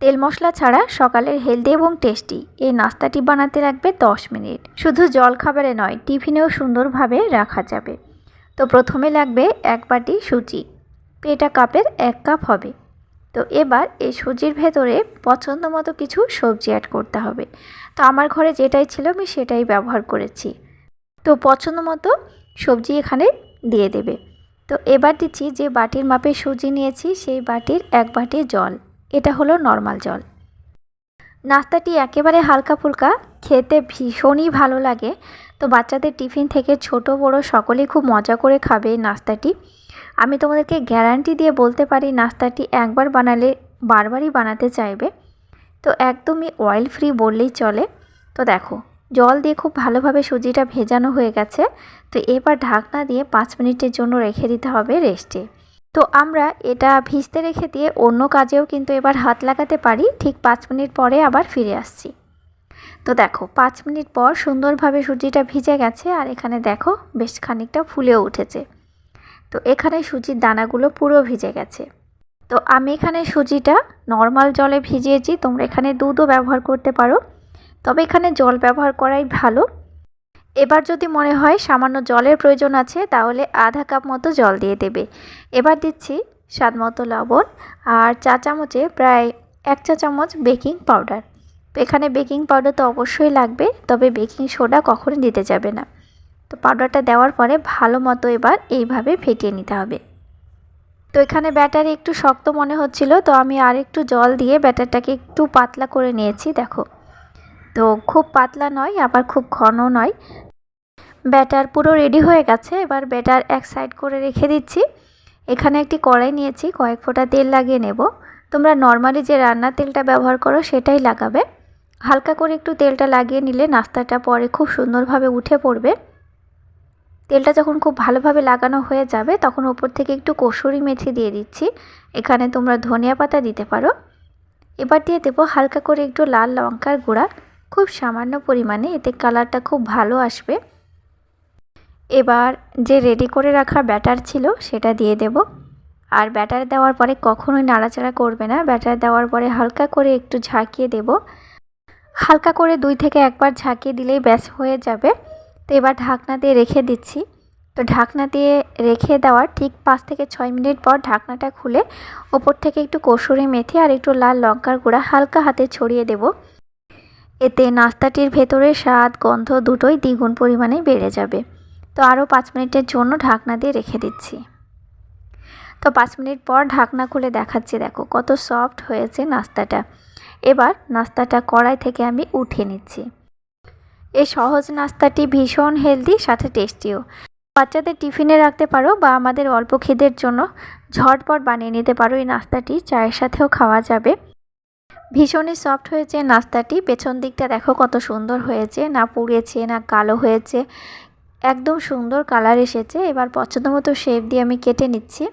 তেল মশলা ছাড়া সকালের হেলদি এবং টেস্টি। এই নাস্তাটি বানাতে লাগবে 10 মিনিট। শুধু জল খাবারে নয়, টিফিনেও সুন্দরভাবে রাখা যাবে। তো প্রথমে লাগবে এক বাটি সুজি। পেটা কাপের এক কাপ হবে। তো এবার এই সুজির ভেতরে পছন্দ মতো কিছু সবজি অ্যাড করতে হবে। তো আমার ঘরে যেটাই ছিল আমি সেটাই ব্যবহার করেছি। তো পছন্দ মতো সবজি এখানে দিয়ে দেবে। তো এবার দিচ্ছি যে বাটির মাপে সুজি নিয়েছি, সেই বাটির এক বাটি জল। এটা হলো নর্মাল জল। নাস্তাটি একেবারে হালকা ফুলকা খেতে ভীষণই ভালো লাগে। তো বাচ্চাদের টিফিন থেকে ছোট, বড় সকলেই খুব মজা করে খাবে এই নাস্তাটি। আমি তোমাদেরকে গ্যারান্টি দিয়ে বলতে পারি, নাস্তাটি একবার বানালে বারবারই বানাতে চাইবে। তো একদমই অয়েল ফ্রি বললেই চলে। তো দেখো, জল দিয়ে খুব ভালোভাবে সুজিটা ভেজানো হয়ে গেছে। তো এবার ঢাকনা দিয়ে পাঁচ মিনিটের জন্য রেখে দিতে হবে রেস্টে। তো আমরা এটা ভিজতে রেখে দিয়ে অন্য কাজেও কিন্তু এবার হাত লাগাতে পারি। ঠিক পাঁচ মিনিট পরে আবার ফিরে আসছি। তো দেখো, পাঁচ মিনিট পর সুন্দরভাবে সুজিটা ভিজে গেছে আর এখানে দেখো বেশ খানিকটা ফুলেও উঠেছে। তো এখানে সুজির দানাগুলো পুরো ভিজে গেছে। তো আমি এখানে সুজিটা নর্মাল জলে ভিজিয়েছি, তোমরা এখানে দুধও ব্যবহার করতে পারো। তবে এখানে জল ব্যবহার করাই ভালো। এবার যদি মনে হয় সামান্য জলের প্রয়োজন আছে, তাহলে আধা কাপ মতো জল দিয়ে দেবে। এবার দিচ্ছি স্বাদ মতো লবণ আর চা চামচে প্রায় এক চা চামচ বেকিং পাউডার। এখানে বেকিং পাউডার তো অবশ্যই লাগবে, তবে বেকিং সোডা কখনোই দিতে যাবে না। তো পাউডারটা দেওয়ার পরে ভালো মতো এবার এইভাবে ফেটিয়ে নিতে হবে। তো এখানে ব্যাটার একটু শক্ত মনে হচ্ছিল, তো আমি আর একটু জল দিয়ে ব্যাটারটাকে একটু পাতলা করে নিয়েছি, দেখো। তো খুব পাতলা নয়, আবার খুব ঘন নয়। ব্যাটার পুরো রেডি হয়ে গেছে, এবার ব্যাটার এক সাইড করে রেখে দিচ্ছি। এখানে একটি কড়াই নিয়েছি, কয়েক ফোঁটা তেল লাগিয়ে নেব। তোমরা নর্মালি যে রান্নার তেলটা ব্যবহার করো সেটাই লাগাবে। হালকা করে একটু তেলটা লাগিয়ে নিলে নাস্তাটা পরে খুব সুন্দরভাবে উঠে পড়বে। তেলটা যখন খুব ভালোভাবে লাগানো হয়ে যাবে, তখন ওপর থেকে একটু কসুরি মেথি দিয়ে দিচ্ছি। এখানে তোমরা ধনিয়া পাতা দিতে পারো। এবার দিয়ে দেবো হালকা করে একটু লাল লঙ্কার গুঁড়া। খুব সামান্য পরিমাণে, এতে কালারটা খুব ভালো আসবে। এবার যে রেডি করে রাখা ব্যাটার ছিল সেটা দিয়ে দেব। আর ব্যাটার দেওয়ার পরে কখনোই নাড়াচাড়া করবে না। ব্যাটার দেওয়ার পরে হালকা করে একটু ঝাঁকিয়ে দেব। হালকা করে দুই থেকে একবার ঝাঁকিয়ে দিলেই ব্যাস হয়ে যাবে। তো এবার ঢাকনা দিয়ে রেখে দিচ্ছি। তো ঢাকনা দিয়ে রেখে দেওয়ার ঠিক পাঁচ থেকে ছয় মিনিট পর ঢাকনাটা খুলে ওপর থেকে একটু কসুরি মেথি আর একটু লাল লঙ্কার গুঁড়া হালকা হাতে ছড়িয়ে দেব। এতে নাস্তাটির ভেতরে স্বাদ, গন্ধ দুটোই দ্বিগুণ পরিমাণে বেড়ে যাবে। তো আরও পাঁচ মিনিটের জন্য ঢাকনা দিয়ে রেখে দিচ্ছি। তো পাঁচ মিনিট পর ঢাকনা খুলে দেখাচ্ছি, দেখো কত সফট হয়েছে নাস্তাটা। এবার নাস্তাটা কড়াই থেকে আমি উঠিয়ে নিচ্ছি। এই সহজ নাস্তাটি ভীষণ হেলদি, সাথে টেস্টিও। বাচ্চাদের টিফিনে রাখতে পারো বা আমাদের অল্প খিদের জন্য ঝটপট বানিয়ে নিতে পারো এই নাস্তাটি, চায়ের সাথেও খাওয়া যাবে। ভীষণই সফট হয়েছে নাস্তাটি, পেছন দিকটা দেখো কত সুন্দর হয়েছে, না পুড়েছে, না কালো হয়েছে একদম সুন্দর কালার এসেছে। এবার পছন্দ মতো শেপ দিয়ে আমি কেটে নিচ্ছি।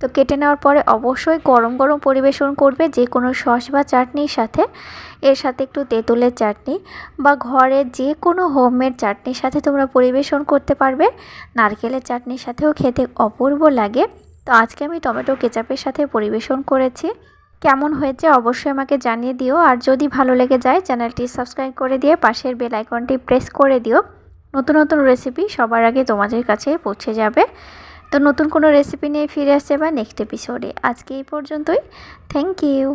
তো কেটে নেওয়ার পরে অবশ্যই গরম গরম পরিবেশন করবে যে কোনো সস বা চাটনির সাথে। এর সাথে একটু তেঁতুলের চাটনি বা ঘরে যে কোনো হোমমেড চাটনির সাথে তোমরা পরিবেশন করতে পারবে। নারকেলের চাটনির সাথেও খেতে অপূর্ব লাগে। তো আজকে আমি টমেটো কেচাপের সাথে পরিবেশন করেছি। কেমন হয়েছে অবশ্যই আমাকে জানিয়ে দিও। আর যদি ভালো লেগে যায়, চ্যানেলটি সাবস্ক্রাইব করে দিয়ে পাশের বেল আইকনটি প্রেস করে দিও। নতুন নতুন রেসিপি সবার আগে তোমাদের কাছে পৌঁছে যাবে। তো নতুন কোনো রেসিপি নিয়ে ফিরে আসছে বা নেক্সট এপিসোডে আজকে এই পর্যন্তই। Thank you